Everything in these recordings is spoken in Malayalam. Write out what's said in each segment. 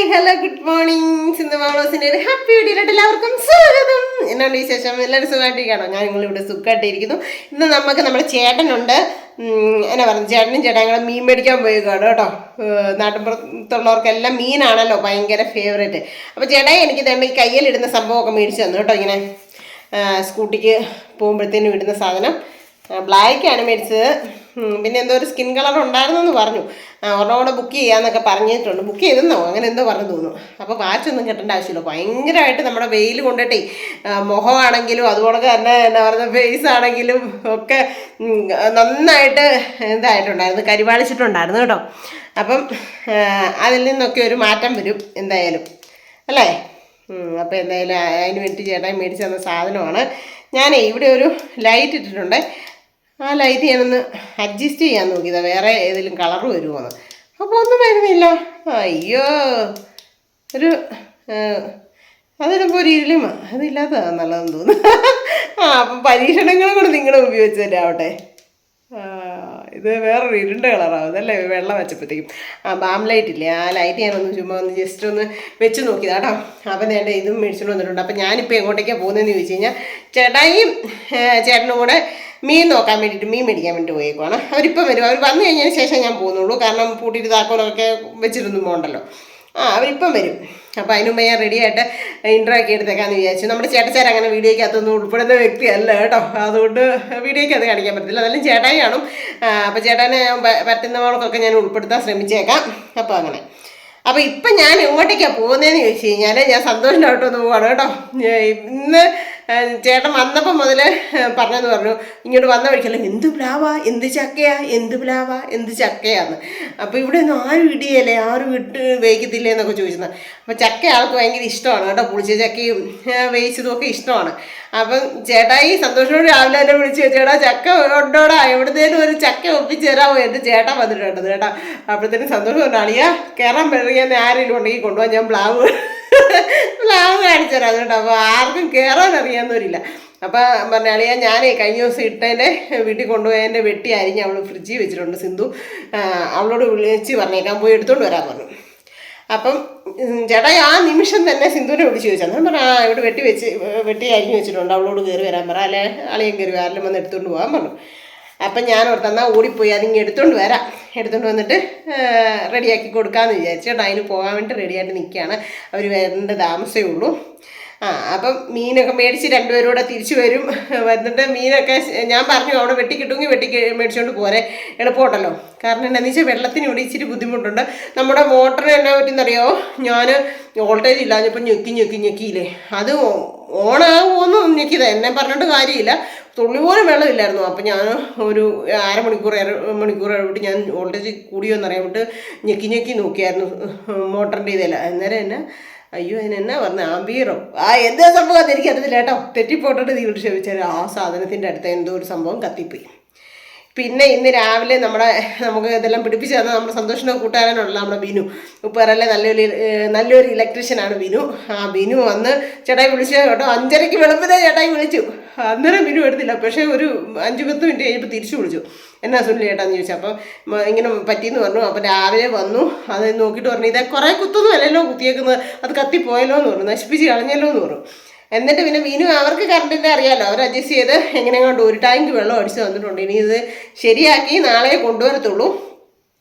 Hi hello good morning Sindhu മാമോസിന്റെ ഒരു ഹാപ്പി വീഡിയോയിലോട്ട് എല്ലാവർക്കും സ്വാഗതം. എന്നാണ് വിശേഷം? എല്ലാവരും സുഖമായിട്ടിരിക്കണോ ഞാൻ നിങ്ങളിവിടെ സുഖമായിട്ടിരിക്കുന്നു. ഇന്ന് നമുക്ക് നമ്മുടെ ചേട്ടനുണ്ട്. എന്നാ പറഞ്ഞു ചേട്ടനും ചേട്ടൻ മീൻ മേടിക്കാൻ പോയിക്കാണ് കേട്ടോ. നാട്ടിൻപുറത്തുള്ളവർക്കെല്ലാം മീനാണല്ലോ ഭയങ്കര ഫേവറേറ്റ് അപ്പോൾ ചേട്ടാ എനിക്ക് തന്നെ ഈ കയ്യിലിടുന്ന സംഭവമൊക്കെ മേടിച്ചു തന്നു കേട്ടോ ഇങ്ങനെ. സ്കൂട്ടിക്ക് പോകുമ്പോഴത്തേനും ഇടുന്ന സാധനം. ബ്ലാക്കാണ് മേടിച്ചത്. പിന്നെ എന്തോ ഒരു സ്കിൻ കളർ ഉണ്ടായിരുന്നെന്ന് പറഞ്ഞു. ഒരെണ്ണം കൂടെ ബുക്ക് ചെയ്യാമെന്നൊക്കെ പറഞ്ഞിട്ടുണ്ട്. ബുക്ക് ചെയ്തെന്നോ? അങ്ങനെ എന്തോ പറഞ്ഞു തോന്നുന്നു. അപ്പോൾ വാച്ചൊന്നും കിട്ടേണ്ട ആവശ്യമില്ല. ഭയങ്കരമായിട്ട് നമ്മുടെ വെയിൽ കൊണ്ടിട്ടേ മുഖമാണെങ്കിലും അതുപോലെ തന്നെ എന്താ പറയുക ഫേസ് ആണെങ്കിലും ഒക്കെ നന്നായിട്ട് ഇതായിട്ടുണ്ടായിരുന്നു കരിവാളിച്ചിട്ടുണ്ടായിരുന്നു കേട്ടോ. അപ്പം അതിൽ നിന്നൊക്കെ ഒരു മാറ്റം വരും എന്തായാലും. അല്ലേ? അപ്പോൾ എന്തായാലും അതിന് വേണ്ടി ചേട്ടായി മേടിച്ച് തന്ന സാധനമാണ്. ഞാനേ ഇവിടെ ഒരു ലൈറ്റ് ഇട്ടിട്ടുണ്ട്. ആ ലൈറ്റ് ഞാനൊന്ന് അഡ്ജസ്റ്റ് ചെയ്യാൻ നോക്കിയതാ. വേറെ ഏതെങ്കിലും കളർ വരുമോന്ന്. അപ്പോൾ ഒന്നും വരുന്നില്ല. അയ്യോ. ഒരു അതിനിപ്പോൾ ഒരു ഇരുളിമ. അതില്ലാത്തതാണ് നല്ലതെന്ന് തോന്നുന്നു. ആ അപ്പം പരീക്ഷണങ്ങൾ കൂടെ നിങ്ങൾ ഉപയോഗിച്ച് തരാവട്ടെ. ഇത് വേറൊരു ഇരുണ്ട കളറാവും. അതല്ലേ വെള്ളം വെച്ചപ്പോഴത്തേക്കും. ആ ബാം ലൈറ്റ് ഇല്ലേ? ആ ലൈറ്റ് ഞാനൊന്ന് ചുമ്മാ ഒന്ന് ജസ്റ്റ് ഒന്ന് വെച്ച് നോക്കിയതാ കേട്ടോ. അപ്പം നേണ്ട ഇതും മേടിച്ചുകൊണ്ട് വന്നിട്ടുണ്ട്. അപ്പം ഞാനിപ്പോൾ എങ്ങോട്ടേക്കാണ് പോകുന്നതെന്ന് ചോദിച്ചു കഴിഞ്ഞാൽ ചേട്ടായും ചേട്ടനും കൂടെ മീൻ നോക്കാൻ വേണ്ടിയിട്ട് മീൻ മേടിക്കാൻ വേണ്ടി പോയേക്കുവാണ്. അവരിപ്പം വരും. അവർ വന്നു കഴിഞ്ഞതിന് ശേഷം ഞാൻ പോകുന്നുള്ളൂ. കാരണം പൂട്ടിയിട്ട് താക്കോലൊക്കെ വെച്ചിട്ടൊന്നും പോകണ്ടല്ലോ. ആ അവരിപ്പം വരും. അപ്പോൾ അതിന് മുമ്പ് ഞാൻ റെഡി ആയിട്ട് ഇൻട്രോ ഒക്കെ എടുത്തേക്കാന്ന് വിചാരിച്ചു. നമ്മുടെ ചേട്ടച്ചാർ അങ്ങനെ വീഡിയോയ്ക്കകത്തൊന്നും ഉൾപ്പെടുന്ന വ്യക്തിയല്ല കേട്ടോ. അതുകൊണ്ട് വീഡിയോയ്ക്ക് അത് കാണിക്കാൻ പറ്റത്തില്ല. എന്നാലും ചേട്ടായി കാണും. അപ്പോൾ ചേട്ടനെ പറ്റുന്നവർക്കൊക്കെ ഞാൻ ഉൾപ്പെടുത്താൻ ശ്രമിച്ചേക്കാം. അപ്പോൾ അങ്ങനെ. അപ്പോൾ ഇപ്പം ഞാൻ എങ്ങോട്ടേക്കാണ് പോകുന്നതെന്ന് ചോദിച്ചു കഴിഞ്ഞാൽ ഞാൻ സന്തോഷമായിട്ടൊന്ന് പോവാണ് കേട്ടോ. ഇന്ന് ചേട്ടൻ വന്നപ്പം മുതൽ പറഞ്ഞെന്ന് പറഞ്ഞു ഇങ്ങോട്ട് വന്ന വഴിക്കല്ല എന്ത് പ്ലാവാ? എന്ത് ചക്കയാ? എന്ത് പ്ലാവാ? എന്ത് ചക്കയാന്ന്? അപ്പോൾ ഇവിടെ ഒന്നും ആരും ഇടിയല്ലേ ആരും ഇട്ട് വേവിക്കത്തില്ലേ എന്നൊക്കെ ചോദിച്ചത് അപ്പോൾ ചക്ക ആൾക്ക് ഭയങ്കര ഇഷ്ടമാണ് കേട്ടോ പുളിച്ച ചക്കയും വേവിച്ചതും ഒക്കെ ഇഷ്ടമാണ്. അപ്പം ചേട്ടായി സന്തോഷത്തോടെ രാവിലെ എന്നെ വിളിച്ചു ചേട്ടാ ചക്ക ഉണ്ടോടാ? എവിടുന്നേലും ഒരു ചക്ക ഒപ്പിച്ച് തരാമോ? എന്റെ ചേട്ടൻ വന്നിട്ടുണ്ട് ചേട്ടാ അപ്പോഴത്തേനും സന്തോഷം കൊണ്ട് അളിയാ കയറാൻ പെറുകിയെന്ന് ആരെങ്കിലും ഉണ്ടെങ്കിൽ കൊണ്ടുപോകാൻ ഞാൻ പ്ലാവ് പ്ലാവ് കാണിച്ചു തരാം അപ്പോൾ ആർക്കും കയറാൻ അറിയാവുന്നവരില്ല. അപ്പോൾ പറഞ്ഞാളിയാ ഞാനേ കഴിഞ്ഞ ദിവസം ഇട്ടതിന്റെ വീട്ടിൽ കൊണ്ടുപോയതിന്റെ വെട്ടി അരിഞ്ഞ് അവൾ ഫ്രിഡ്ജിൽ വെച്ചിട്ടുണ്ട് സിന്ധു. അവളോട് വിളിച്ച് പറഞ്ഞേക്കാൻ പോയി എടുത്തുകൊണ്ട് വരാൻ പറഞ്ഞു. അപ്പം ചേട്ടാ ആ നിമിഷം തന്നെ സിന്ധുവിനെ വിളിച്ച് ചോദിച്ചാൽ ഞാൻ പറഞ്ഞു ആ ഇവിടെ വെട്ടി വെച്ച് വെട്ടി അരിഞ്ഞ് വെച്ചിട്ടുണ്ട്. അവളോട് കയറി വരാൻ പറ. അല്ലെ അളിയൻ കയറി ആരെല്ലാം വന്ന് എടുത്തുകൊണ്ട് പോകാൻ പറഞ്ഞു. അപ്പം ഞാൻ ഓർത്തെന്നാ ഓടിപ്പോയി അതിങ്ങ് എടുത്തുകൊണ്ട് വരാം. എടുത്തുകൊണ്ട് വന്നിട്ട് റെഡിയാക്കി കൊടുക്കാമെന്ന് വിചാരിച്ചു കേട്ടോ. അതിന് പോകാൻ വേണ്ടി റെഡിയായിട്ട് നിൽക്കുകയാണ് അവർ വരേണ്ട താമസമേ ഉള്ളൂ. അപ്പം മീനൊക്കെ മേടിച്ച് രണ്ടുപേരും കൂടെ തിരിച്ചു വരും. വന്നിട്ട് മീനൊക്കെ ഞാൻ പറഞ്ഞു അവിടെ വെട്ടി കിട്ടുമെങ്കിൽ വെട്ടി മേടിച്ചുകൊണ്ട് പോരെ. എളുപ്പമുണ്ടല്ലോ. കാരണം എന്താണെന്ന് വെച്ചാൽ വെള്ളത്തിന് ഇവിടെ ഇച്ചിരി ബുദ്ധിമുട്ടുണ്ട്. നമ്മുടെ മോട്ടറിന് എന്നാ പറ്റുന്നറിയോ? ഞാൻ വോൾട്ടേജ് ഇല്ലാഞ്ഞപ്പോൾ ഞെക്കി ഞെക്കി ഞെക്കിയില്ലേ. അത് ഓണാകുമോന്ന് ഞെക്കിയത്. എന്നെ പറഞ്ഞിട്ട് കാര്യമില്ല. തുള്ളി പോലും വെള്ളമില്ലായിരുന്നു. അപ്പം ഞാൻ ഒരു അരമണിക്കൂർ അര മണിക്കൂർ ഇടവിട്ട് ഞാൻ വോൾട്ടേജ് കൂടിയോ എന്നറിയാൻ വിട്ട് ഞെക്കി ഞെക്കി നോക്കിയായിരുന്നു മോട്ടറിന്റെ ഇതല്ല അന്നേരം എന്നെ അയ്യോ അതിനെന്നാ പറഞ്ഞ? ആംബീറോ ആ എന്താ സംഭവം അത് എനിക്ക് അറിയത്തില്ല കേട്ടോ. നീ നിങ്ങൾ ക്ഷമിച്ചാൽ ആ സാധനത്തിന്റെ അടുത്ത് എന്തോ ഒരു സംഭവം കത്തിപ്പോയി. പിന്നെ ഇന്ന് രാവിലെ നമ്മുടെ നമുക്ക് ഇതെല്ലാം പിടിപ്പിച്ച് തന്ന നമ്മുടെ സന്തോഷം കൂട്ടുകാരനുള്ള നമ്മുടെ ബിനു. ഉപ്പേറല്ലേ നല്ലൊരു നല്ലൊരു ഇലക്ട്രീഷ്യനാണ് ബിനു. ആ ബിനു വന്ന് ചേട്ടായി വിളിച്ചു കേട്ടോ. അഞ്ചരയ്ക്ക് വെളുപ്പിനെ ചേട്ടായി വിളിച്ചു. അന്നേരം മിനു എടുത്തില്ല. പക്ഷേ ഒരു അഞ്ച് പത്ത് മിനിറ്റ് കഴിഞ്ഞപ്പോൾ തിരിച്ചു വിളിച്ചു. എന്നാ സുനിൽ ചേട്ടാന്ന് ചോദിച്ചു. അപ്പം ഇങ്ങനെ പറ്റിയെന്ന് പറഞ്ഞു. അപ്പം രാവിലെ വന്നു. അത് നോക്കിയിട്ട് പറഞ്ഞു ഇതേ കുറേ കുത്തൊന്നും അല്ലല്ലോ കുത്തിയേക്കുന്നത്. അത് കത്തിപ്പോയല്ലോ എന്ന് പറഞ്ഞു. നശിപ്പിച്ച് കളഞ്ഞല്ലോ എന്ന് പറഞ്ഞു. എന്നിട്ട് പിന്നെ മീനു അവർക്ക് കറണ്ടിന്റെ അറിയാമല്ലോ അവർ അഡ്ജസ്റ്റ് ചെയ്ത് എങ്ങനെയാണ്ട് ഒരു ടാങ്ക് വെള്ളം അടിച്ച് വന്നിട്ടുണ്ട് ഇനി ഇത് ശരിയാക്കി നാളെ കൊണ്ടുവരത്തുള്ളൂ.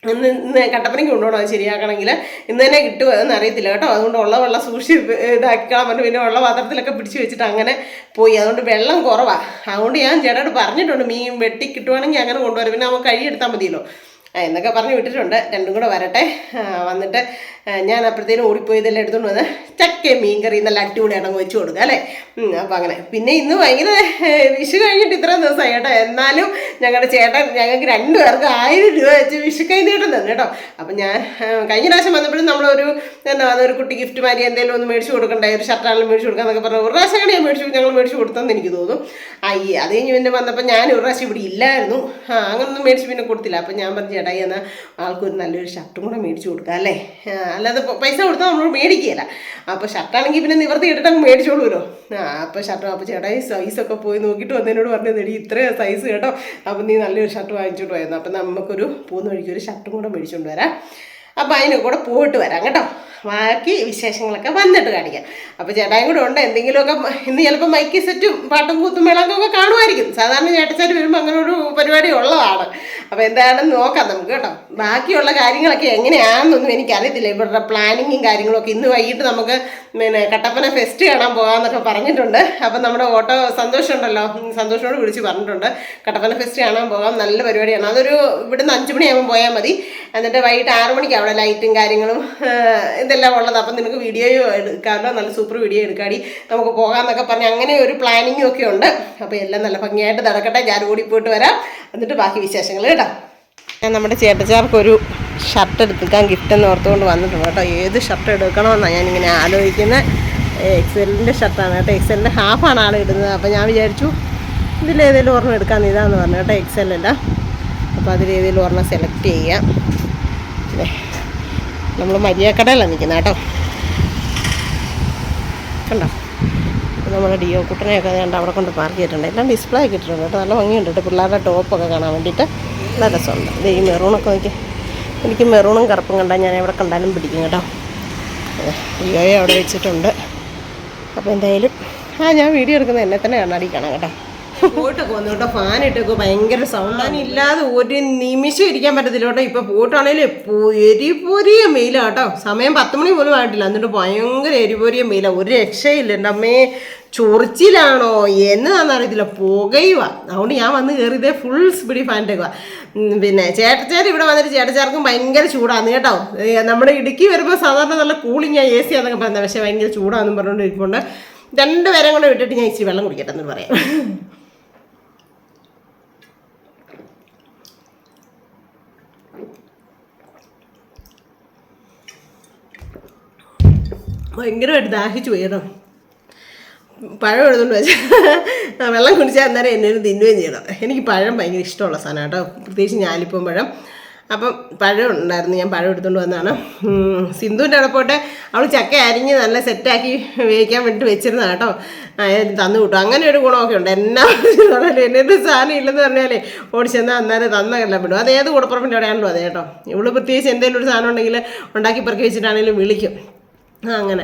ഇന്ന് ഇന്ന് കട്ടപ്പനയ്ക്ക് കൊണ്ടുപോകണം അത് ശരിയാക്കണമെങ്കിൽ ഇന്ന് തന്നെ കിട്ടുമോ എന്ന് അറിയത്തില്ല കേട്ടോ. അതുകൊണ്ട് ഉള്ള വെള്ളം സൂക്ഷിച്ച് ഇതാക്കിക്കളാൻ പറഞ്ഞു. പിന്നെ ഉള്ള പാത്രത്തിലൊക്കെ പിടിച്ച് വെച്ചിട്ട് അങ്ങനെ പോയി. അതുകൊണ്ട് വെള്ളം കുറവാണ് അതുകൊണ്ട് ഞാൻ ചേട്ടനോട് പറഞ്ഞിട്ടുണ്ട് മീൻ വെട്ടി കിട്ടുവാണെങ്കിൽ അങ്ങനെ കൊണ്ടുവരും. പിന്നെ നമുക്ക് കഴിയെടുത്താൽ മതിയല്ലോ. എന്നൊക്കെ പറഞ്ഞ് വിട്ടിട്ടുണ്ട്. രണ്ടും കൂടെ വരട്ടെ. വന്നിട്ട് ഞാൻ അപ്പോഴത്തേനും ഓടിപ്പോയി ഇതെല്ലാം എടുത്തുകൊണ്ട് വന്ന് ചക്ക മീൻ കറി നല്ല അടിപൊളിയായിട്ട് അങ്ങ് വെച്ച് കൊടുക്കുക അല്ലേ? അപ്പം അങ്ങനെ. പിന്നെ ഇന്ന് ഭയങ്കര വിഷു കഴിഞ്ഞിട്ട് ഇത്രയും ദിവസമായി കേട്ടോ. എന്നാലും ഞങ്ങളുടെ ചേട്ടൻ ഞങ്ങൾക്ക് രണ്ടുപേർക്ക് ആയിരം രൂപ വെച്ച് വിഷു കൈ നീട്ടം കേട്ടോ. അപ്പം ഞാൻ കഴിഞ്ഞ പ്രാവശ്യം വന്നപ്പോഴും നമ്മളൊരു എന്താ ഒരു കുട്ടി ഗിഫ്റ്റ് മാതിരി എന്തെങ്കിലും ഒന്ന് മേടിച്ചു കൊടുക്കണ്ടേ? ഒരു ഷർട്ടാണെങ്കിലും മേടിച്ച് കൊടുക്കാന്നൊക്കെ പറഞ്ഞു ഒരു പ്രാവശ്യം കൂടി ഞാൻ മേടിച്ചു ഞങ്ങൾ മേടിച്ചു കൊടുത്തെന്ന് എനിക്ക് തോന്നും ഈ അത് കഴിഞ്ഞ് പിന്നെ വന്നപ്പോൾ ഞാൻ ഒരു പ്രാവശ്യം ഇവിടെ ഇല്ലായിരുന്നു. അങ്ങനൊന്നും മേടിച്ച് പിന്നെ കൊടുത്തില്ല. അപ്പം ഞാൻ പറഞ്ഞു ചേട്ടായി എന്നാൽ ആൾക്കൊരു നല്ലൊരു ഷർട്ടും കൂടെ മേടിച്ചു കൊടുക്കാം അല്ലേ? അല്ലാതെ പൈസ കൊടുത്താൽ നമ്മൾ മേടിക്കുകയില്ല. അപ്പോൾ ഷർട്ടാണെങ്കിൽ പിന്നെ നിവർത്തി ഇട്ടിട്ട് അങ്ങ് മേടിച്ചോളൂല്ലോ ആ അപ്പോൾ ഷർട്ട് അപ്പോൾ ഈ സൈസൊക്കെ പോയി നോക്കിയിട്ട് വന്നതിനോട് പറഞ്ഞു എടി ഇത്രയും സൈസ് കേട്ടോ. അപ്പം നീ നല്ലൊരു ഷർട്ട് വാങ്ങിച്ചോണ്ട് പോയിരുന്നു അപ്പം നമുക്കൊരു പോകുന്ന വഴിക്ക് ഒരു ഷർട്ടും കൂടെ മേടിച്ചുകൊണ്ട് വരാം. അപ്പം അതിന് കൂടെ പോയിട്ട് വരാം കേട്ടോ. ബാക്കി വിശേഷങ്ങളൊക്കെ വന്നിട്ട് കാണിക്കാം. അപ്പോൾ ചേട്ടായും കൂടെ ഉണ്ട്. എന്തെങ്കിലുമൊക്കെ ഇന്ന് ചിലപ്പോൾ മൈക്ക് സെറ്റും പാട്ടും കൂത്തും മേളൊക്കെ കാണുമായിരിക്കും. സാധാരണ ചേട്ടച്ചാർ വരുമ്പോൾ അങ്ങനെ ഒരു പരിപാടി ഉള്ളതാണ്. അപ്പോൾ എന്താണെന്ന് നോക്കാം നമുക്ക് കേട്ടോ. ബാക്കിയുള്ള കാര്യങ്ങളൊക്കെ എങ്ങനെയാണെന്നൊന്നും എനിക്കറിയത്തില്ല. ഇവരുടെ പ്ലാനിങ്ങും കാര്യങ്ങളൊക്കെ ഇന്ന് വൈകിട്ട് നമുക്ക് പിന്നെ കട്ടപ്പന ഫെസ്റ്റ് കാണാൻ പോകാമെന്നൊക്കെ പറഞ്ഞിട്ടുണ്ട്. അപ്പം നമ്മുടെ ഓട്ടോ സന്തോഷമുണ്ടല്ലോ സന്തോഷോട് വിളിച്ച് പറഞ്ഞിട്ടുണ്ട്. കട്ടപ്പന ഫെസ്റ്റ് കാണാൻ പോകാം. നല്ല പരിപാടിയാണ്. അതൊരു ഇവിടുന്ന് അഞ്ച് മണിയാകുമ്പോൾ പോയാൽ മതി. എന്നിട്ട് വൈകിട്ട് ആറ് മണിക്ക് അവിടെ ലൈറ്റും കാര്യങ്ങളും ഇതെല്ലാം ഉള്ളത്? അപ്പം നിനക്ക് വീഡിയോയോ എടുക്കാമല്ലോ. നല്ല സൂപ്പർ വീഡിയോ എടുക്കാടി. നമുക്ക് പോകാമെന്നൊക്കെ പറഞ്ഞ് അങ്ങനെ ഒരു പ്ലാനിങ്ങും ഒക്കെ ഉണ്ട്. അപ്പോൾ എല്ലാം നല്ല ഭംഗിയായിട്ട് നടക്കട്ടെ. ഞാൻ ഓടി പോയിട്ട് വരാം. എന്നിട്ട് ബാക്കി വിശേഷങ്ങൾ കേട്ടോ. ഞാൻ നമ്മുടെ ചേട്ടച്ചാർക്കൊരു ഷർട്ട് എടുക്കാൻ ഗിഫ്റ്റ് എന്ന് ഓർത്തുകൊണ്ട് വന്നിട്ടുണ്ട് കേട്ടോ. ഏത് ഷർട്ട് എടുക്കണമെന്നാണ് ഞാനിങ്ങനെ ആലോചിക്കുന്നത്. എക്സലിന്റെ ഷർട്ടാണ് കേട്ടോ. എക്സലിന്റെ ഹാഫാണ് ആൾ ഇടുന്നത്. അപ്പോൾ ഞാൻ വിചാരിച്ചു ഇതിലേതെങ്കിലും ഒരെണ്ണം എടുക്കാൻ ഇതാന്ന് പറഞ്ഞു കേട്ടോ എക്സലല്ല അപ്പോൾ അതിലേതെങ്കിലും ഒരെണ്ണം സെലക്ട് ചെയ്യാം. നമ്മൾ മരിയാക്കടയിലാണ് നിൽക്കുന്നത് കേട്ടോ? കണ്ടോ? നമ്മുടെ ഡിയോ കുട്ടനെയൊക്കെ കണ്ട് അവിടെ കൊണ്ട് പാർക്ക് ചെയ്തിട്ടുണ്ട്. എല്ലാം ഡിസ്പ്ലേ ഒക്കെ ഇട്ടിട്ടുണ്ട് കേട്ടോ. നല്ല ഭംഗിയുണ്ട് കേട്ടോ. പിള്ളേരുടെ ടോപ്പൊക്കെ കാണാൻ വേണ്ടിയിട്ട് നല്ല രസമുണ്ട്. ഇത് ഈ മെറൂണൊക്കെ നോക്കി എനിക്ക് മെറൂണും കറുപ്പും കണ്ടാൽ ഞാൻ എവിടെ കണ്ടാലും പിടിക്കും കേട്ടോ. ഡിയോയെ അവിടെ വെച്ചിട്ടുണ്ട്. അപ്പോൾ എന്തായാലും ആ ഞാൻ വീഡിയോ എടുക്കുന്നത് എന്നെ തന്നെ കണ്ണാടി കാണാം കേട്ടോ. പോയിട്ടൊക്കെ വന്നു കേട്ടോ. ഫാൻ ഇട്ടൊക്കെ ഭയങ്കര സൗണ്ട് ഇല്ലാതെ ഒരു നിമിഷം ഇരിക്കാൻ പറ്റത്തില്ല കേട്ടോ. ഇപ്പൊ പോയിട്ടാണേലും എരിപൊരിയ മെയിലാ കേട്ടോ. സമയം പത്ത് മണി പോലും ആയിട്ടില്ല. എന്നിട്ട് ഭയങ്കര എരിപൊരിയ മെയിലാ ഒരു രക്ഷയില്ല. എന്റെ അമ്മേ ചൊറിച്ചിലാണോ? എന്നതാണെന്ന് അറിയത്തില്ല. പുകയുക അതുകൊണ്ട് ഞാൻ വന്ന് കയറിയതേ ഫുൾ സ്പീഡിൽ ഫാനിട്ടേക്കുക പിന്നെ ചേട്ടച്ചാർ ഇവിടെ വന്നിട്ട് ചേട്ടച്ചാർക്കും ഭയങ്കര ചൂടാന്ന് കേട്ടോ. നമ്മുടെ ഇടുക്കി വരുമ്പോൾ സാധാരണ നല്ല കൂളിങ് എ സി ആണെന്നൊക്കെ പറയുന്നത് പക്ഷേ ഭയങ്കര ചൂടാണെന്ന് പറഞ്ഞുകൊണ്ട് ഇരിക്കുന്നുണ്ട് രണ്ടുപേരും കൂടെ വിട്ടിട്ട് ഞാൻ ഇച്ചിരി വെള്ളം കുടിക്കട്ടെ എന്ന് പറയാം. ഭയങ്കരമായിട്ട് ദാഹിച്ചു പോയി കേട്ടോ. പഴം എടുത്തുകൊണ്ട് വെച്ചാൽ വെള്ളം കുടിച്ചാൽ അന്നേരം എന്നെ തിന്നുകയും ചെയ്യണം. എനിക്ക് പഴം ഭയങ്കര ഇഷ്ടമുള്ള സാധനം കേട്ടോ. പ്രത്യേകിച്ച് ഞാലിപ്പം പഴം. അപ്പം പഴം ഉണ്ടായിരുന്നു. ഞാൻ പഴം എടുത്തുകൊണ്ട് വന്നതാണ്. സിന്ധുവിന്റെ അവിടെ പോട്ടെ. അവൾ ചക്ക അരിഞ്ഞ് നല്ല സെറ്റാക്കി വേവിക്കാൻ വേണ്ടിയിട്ട് വെച്ചിരുന്ന കേട്ടോ. തന്നു വിട്ടു അങ്ങനെ ഒരു ഗുണമൊക്കെ ഉണ്ട്. എന്നാ പറഞ്ഞാലും എന്നൊരു സാധനം ഇല്ലെന്ന് പറഞ്ഞാലേ ഓടിച്ചെന്നാൽ അന്നേരം തന്നല്ല വിടും. അത് ഏത് കൂടപ്പുറപ്പിന്റെ അവിടെയാണല്ലോ അതെ കേട്ടോ. ഇവൾ പ്രത്യേകിച്ച് എന്തെങ്കിലും ഒരു സാധനം ഉണ്ടെങ്കിൽ ഉണ്ടാക്കി പെറുക്കി വെച്ചിട്ടാണെങ്കിലും വിളിക്കും. അങ്ങനെ.